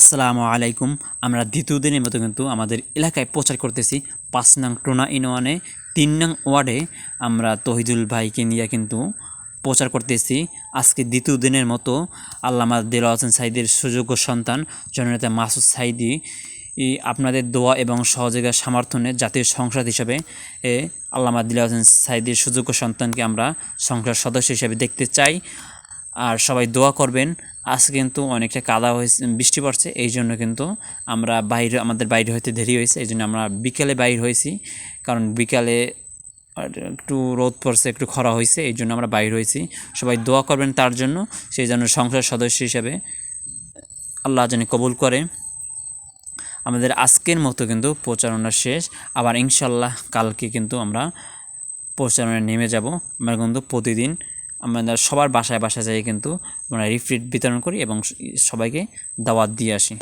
আসসালামু আলাইকুম। আমরা দ্বিতীয় দিনের মতো কিন্তু আমাদের এলাকায় প্রচার করতেছি পাঁচ নং টোনা ইনওয়ানে তিন নং ওয়ার্ডে আমরা তহিদুল ভাইকে নিয়ে কিন্তু প্রচার করতেছি। আজকে দ্বিতীয় দিনের মতো আল্লামা দিল হোসেন সাইদের সুযোগ্য সন্তান, জননেতা মাসুদ সাইদি আপনাদের দোয়া এবং সহযোগিতার সমর্থনে জাতীয় সংসদ হিসাবে এ আল্লামা দিল হোসেন সাইদির সুযোগ্য সন্তানকে আমরা সংসদ সদস্য হিসেবে দেখতে চাই। আর সবাই দোয়া করবেন। আজকে কিন্তু অনেকটা কাদা হয়েছে, বৃষ্টি পড়ছে এই জন্য কিন্তু আমরা বাইরে, আমাদের বাইরে হইতে দেরি হয়েছে এই জন্য আমরা বিকেলে বাইর হয়েছি, কারণ বিকালে একটু রোদ পড়ছে, একটু খরা হয়েছে এই জন্য আমরা বাইর হয়েছি। সবাই দোয়া করবেন তার জন্য সেই জন্য সংসদ সদস্য হিসেবে আল্লাহ জানি কবুল করে। আমাদের আজকের মতো কিন্তু প্রচারণা শেষ, আবার ইনশাল্লাহ কালকে কিন্তু আমরা প্রচারণায় নেমে যাব। আমরা কিন্তু প্রতিদিন আমরা সবার বাসায় বাসায় যাই কিন্তু আমরা রিফ্রিট বিতরণ করি এবং সবাইকে দাওয়াত দিয়ে আসি।